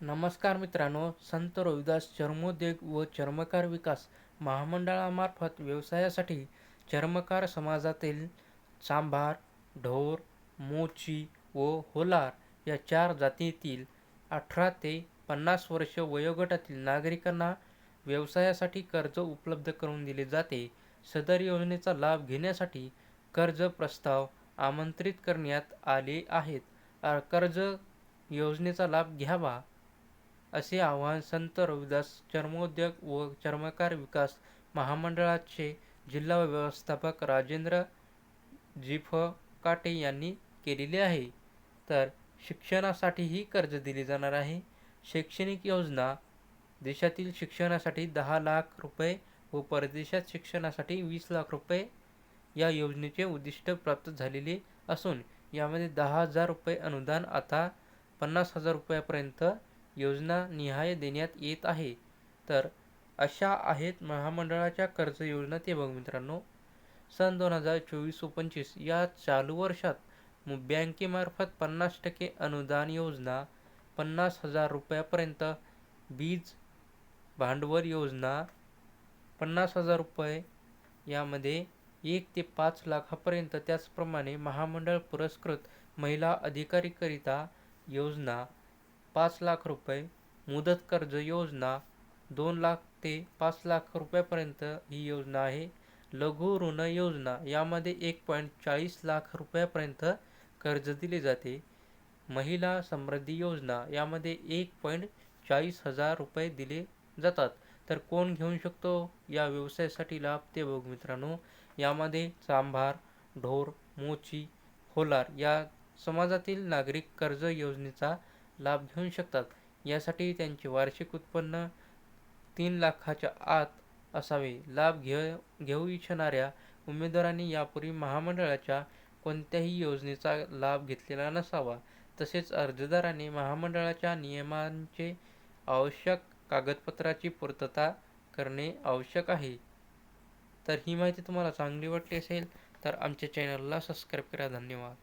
नमस्कार मित्रांनो संत रविदास चर्मोद्योग व चर्मकार विकास महामंडळामार्फत व्यवसायासाठी चर्मकार समाजातील चांभार ढोर मोची व होलार या चार जातीतील अठरा ते पन्नास वर्ष वयोगटातील नागरिकांना व्यवसायासाठी कर्ज उपलब्ध करून दिले जाते. सदर योजनेचा लाभ घेण्यासाठी कर्ज प्रस्ताव आमंत्रित करण्यात आले आहेत. कर्ज योजनेचा लाभ घ्यावा. असे आवाहन संत रविदास चर्मोद्योग व चर्मकार विकास महामंडळाचे जिल्हा व्यवस्थापक राजेंद्र जिफकाटे यांनी केलेले आहे. तर शिक्षणासाठीही कर्ज दिले जाणार आहे. शैक्षणिक योजना देशातील शिक्षणासाठी दहा लाख रुपये व परदेशात शिक्षणासाठी वीस लाख रुपये या योजनेचे उद्दिष्ट प्राप्त झालेले असून यामध्ये दहा हजार रुपये अनुदान आता पन्नास हजार रुपयापर्यंत योजना निहाय देण्यात येत आहे. तर अशा आहेत महामंडळाच्या कर्ज योजना ते बघ मित्रांनो. सन दोन हजार चोवीस व पंचवीस या चालू वर्षात बँकेमार्फत पन्नास टक्के अनुदान योजना पन्नास हजार रुपयापर्यंत बीज भांडवल योजना पन्नास हजार रुपये यामध्ये एक ते पाच लाखापर्यंत त्याचप्रमाणे महामंडळ पुरस्कृत महिला अधिकारीकरिता योजना पाच लाख रुपये मुदत कर्ज योजना दोन लाख ते पाच लाख रुपयापर्यंत ही योजना आहे. लघु ऋण योजना यामध्ये एक पॉईंट चाळीस लाख रुपयापर्यंत कर्ज दिले जाते. महिला समृद्धी योजना यामध्ये एक पॉईंट चाळीस हजार रुपये दिले जातात. तर कोण घेऊ शकतो या व्यवसायासाठी लाभ ते बघू मित्रांनो. यामध्ये चांभार ढोर मोची होलार या समाजातील नागरिक कर्ज योजनेचा लाभ घेऊ शकतात. यासाठी त्यांचे वार्षिक उत्पन्न तीन लाखाच्या आत असावे. लाभ घे घेऊ इच्छणाऱ्या उमेदवारांनी यापूर्वी महामंडळाच्या कोणत्याही योजनेचा लाभ घेतलेला नसावा. तसेच अर्जदाराने महामंडळाच्या नियमांचे आवश्यक कागदपत्राची पूर्तता करणे आवश्यक आहे. तर ही माहिती तुम्हाला चांगली वाटली असेल तर आमच्या चॅनलला सबस्क्राईब करा. धन्यवाद.